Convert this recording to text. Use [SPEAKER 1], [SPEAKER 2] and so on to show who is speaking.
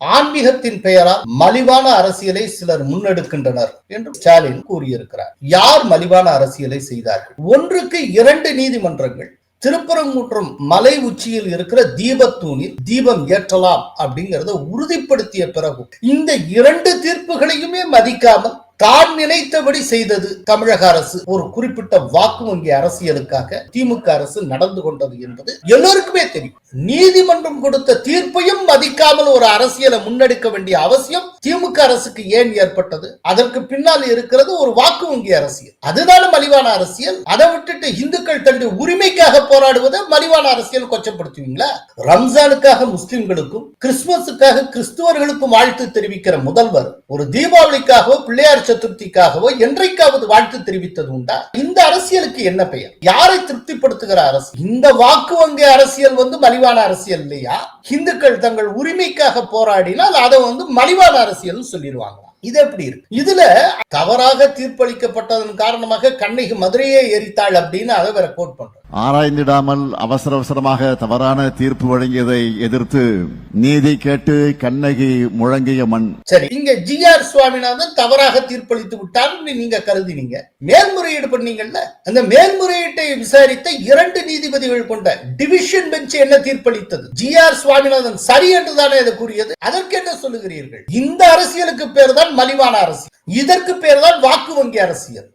[SPEAKER 1] ஆன்மீகத்தின் பெயரால் மலிவான அரசியலை சிலர் முன்னெடுக்கின்றனர் என்று ஸ்டாலின் கூறியிருக்கிறார். யார் மலிவான அரசியலை செய்தார்கள்? ஒன்றுக்கு இரண்டு நீதிமன்றங்கள் திருப்பரங்குன்றம் மலை உச்சியில் இருக்கிற தீபத்தூணில் தீபம் ஏற்றலாம் அப்படிங்கிறத உறுதிப்படுத்திய பிறகு இந்த இரண்டு தீர்ப்புகளையுமே மதிக்காமல் தான் நினைத்தபடி செய்தது தமிழக அரசு. ஒரு குறிப்பிட்ட வாக்கு வங்கி அரசியலுக்காக திமுக அரசு நடந்து கொண்டது என்பது எல்லோருக்குமே தெரியும். நீதிமன்றம் கொடுத்த தீர்ப்பையும் மதிக்காமல் ஒரு அரசியலை முன்னெடுக்க வேண்டிய அவசியம் திமுக அரசுக்கு ஏன் ஏற்பட்டது? அதற்கு பின்னால் இருக்கிறது ஒரு வாக்கு வங்கி அரசியல். அதுதான் மலிவான அரசியல். அதை விட்டுட்டு இந்துக்கள் தன்னுடைய உரிமைக்காக போராடுவதை மலிவான அரசியல் கொச்சப்படுத்துவீங்களா? ரம்ஜானுக்காக முஸ்லிம்களுக்கும் கிறிஸ்துமஸுக்காக கிறிஸ்துவர்களுக்கும் வாழ்த்து தெரிவிக்கிற முதல்வர் ஒரு தீபாவளிக்காக பிள்ளையார் சதுர்த்திக்காகவோ என்றைக்காவது வாழ்த்து தெரிவித்தது உண்டா? இந்த அரசியலுக்கு என்ன பெயர்? யாரை திருப்திப்படுத்துகிற அரசு? இந்த வாக்கு வங்கி அரசியல் வந்து மலிவான அரசியல் இல்லையா? இந்துக்கள் தங்கள் உரிமைக்காக போராடினால் அதை வந்து மலிவான அரசியல் சொல்லிடுவாங்க இது எப்படி இருக்கு? இதுல தவறாக தீர்ப்பளிக்கப்பட்டதன் காரணமாக கண்ணகி மதுரையே எரித்தாள் அப்படின்னு அதை வேற கோட் பண்றோம்
[SPEAKER 2] ஆராய்ந்திடாமல் அவசர அவசரமாக தவறான தீர்ப்பு வழங்கியதை எதிர்த்து நீதி கேட்டு கண்ணகி முழங்கிய மண்.
[SPEAKER 1] சரி இங்க ஜி ஆர் சுவாமிநாதன் தவறாக தீர்ப்பளித்து விட்டார்னு நீங்க கருதினீங்க. மேல்முறையீடு பண்ணீங்கல்ல? அந்த மேல்முறையீட்டை விசாரித்த இரண்டு நீதிபதிகள் கொண்ட டிவிஷன் பெஞ்ச் என்ன தீர்ப்பளித்தது? ஜி ஆர் சுவாமிநாதன் சரி என்று தானே அதை கூறியது? அதற்கு என்ன சொல்லுகிறீர்கள்? இந்த அரசியலுக்கு பேர் தான் மலிவான அரசியல். இதற்கு பேர் தான் வாக்கு வங்கி அரசியல்.